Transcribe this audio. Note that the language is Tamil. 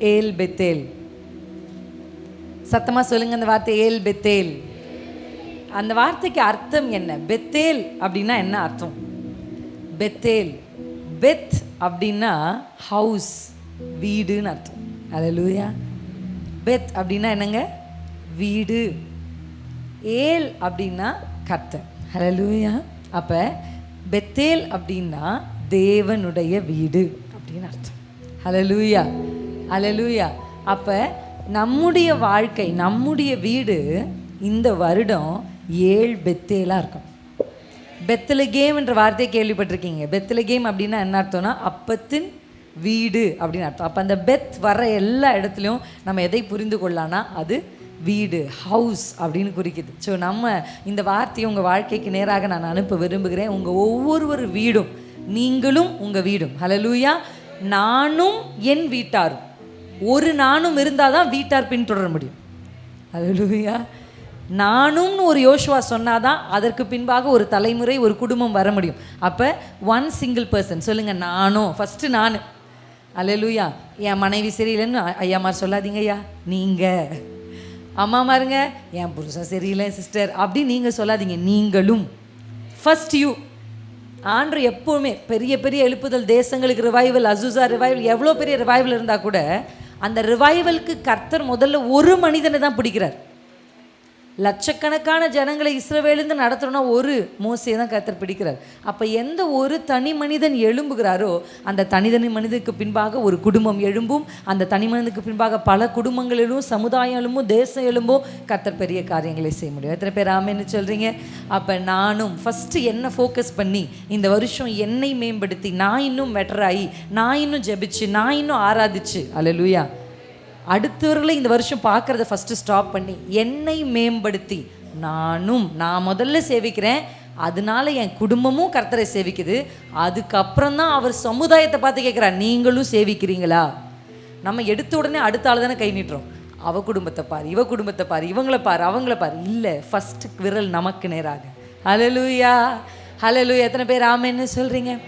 ஏல் பெத்தேல். சத்தமாக சொல்லுங்க அந்த வார்த்தை ஏல் பெத்தேல். அந்த வார்த்தைக்கு அர்த்தம் என்ன? பெத்தேல் அப்படின்னா என்ன அர்த்தம்? பெத்தேல். பெத் அப்படின்னா ஹவுஸ் வீடுன்னு அர்த்தம். அல்லேலூயா பெத் அப்படின்னா என்னங்க? வீடு. ஏல் அப்படின்னா கர்த்தர். லூயா அப்போ பெத்தேல் அப்படின்னா தேவனுடைய வீடு அப்படின்னு அர்த்தம். ஹalleluya. அலலூயா அப்போ நம்முடைய வாழ்க்கை நம்முடைய வீடு இந்த வருடம் ஏழு பெத்தேலாக இருக்கும். பெத்தலகேம் என்ற வார்த்தையை கேள்விப்பட்டிருக்கீங்க. பெத்தலகேம் அப்படின்னா என்ன அர்த்தம்னா அப்பத்தின் வீடு அப்படின்னு அர்த்தம். அப்போ அந்த பெத் வர எல்லா இடத்துலையும் நம்ம எதை புரிந்து கொள்ளலாம்னா அது வீடு ஹவுஸ் அப்படின்னு குறிக்குது. ஸோ நம்ம இந்த வார்த்தையை உங்கள் வாழ்க்கைக்கு நேராக நான் அனுப்ப விரும்புகிறேன். உங்கள் ஒவ்வொருவர் வீடும் நீங்களும் உங்கள் வீடும். ஹலலூயா நானும் என் வீட்டாரும். ஒரு நானும் இருந்தால் தான் வீட்டார் பின்தொடர முடியும். ஹalleluya. நானும்னு ஒரு யோசுவா சொன்னாதான் அதற்கு பின்பாக ஒரு தலைமுறை ஒரு குடும்பம் வர முடியும். அப்போ ஒன் சிங்கிள் பர்சன் சொல்லுங்கள் நானும் ஃபஸ்ட்டு நான். அல்லேலூயா என் மனைவி சரியில்லைன்னு ஐ- ஐயாமார் சொல்லாதீங்க ஐயா. நீங்கள் அம்மா மாருங்க என் புருஷன் சரியில்லை சிஸ்டர் அப்படி நீங்கள் சொல்லாதீங்க. நீங்களும். ஃபஸ்ட் யூ ஆண்டு எப்போவுமே பெரிய பெரிய எழுப்புதல் தேசங்களுக்கு ரிவைவல் அசுசா ரிவைவல் எவ்வளோ பெரிய ரிவைவல் இருந்தால் கூட அந்த ரிவைவலுக்கு கர்த்தர் முதல்ல ஒரு மனிதனை தான் பிடிக்கிறார். லட்சக்கணக்கான ஜனங்களை இஸ்ரவேலேருந்து நடத்தணும்னா ஒரு மோசையை தான் கத்தர் பிடிக்கிறார். அப்போ எந்த ஒரு தனி மனிதன் எழும்புகிறாரோ அந்த தனிதனி மனிதனுக்கு பின்பாக ஒரு குடும்பம் எழும்பும். அந்த தனி மனிதனுக்கு பின்பாக பல குடும்பங்களிலும் சமுதாயம் எழும்பும் தேசம் எழும்பும் கத்தர் பெரிய காரியங்களை செய்ய முடியும். எத்தனை பேர் ஆமேன்னு சொல்கிறீங்க அப்போ நானும் ஃபஸ்ட்டு என்ன ஃபோக்கஸ் பண்ணி இந்த வருஷம் என்னை மேம்படுத்தி நான் இன்னும் பெட்டராகி நான் இன்னும் ஜெபிச்சு நான் இன்னும் ஆராதிச்சு. அல்லேலூயா அடுத்தவர்களை இந்த வருஷம் பார்க்குறத ஃபஸ்ட்டு ஸ்டாப் பண்ணி என்னை மேம்படுத்தி. நானும் நான் முதல்ல சேவிக்கிறேன். அதனால என் குடும்பமும் கர்த்தரை சேவிக்குது. அதுக்கப்புறம் தான் அவர் சமுதாயத்தை பார்த்து கேட்குறார் நீங்களும் சேவிக்கிறீங்களா? நம்ம எடுத்த உடனே அடுத்த ஆள் தானே கை நீட்டுறோம். அவ குடும்பத்தை பார் இவ குடும்பத்தை பார் இவங்கள பார் அவங்கள பார். இல்லை ஃபஸ்ட்டு விரல் நமக்கு நேராக. ஹalleluya ஹalleluya எத்தனை பேர் ஆமேன்னு சொல்கிறீங்க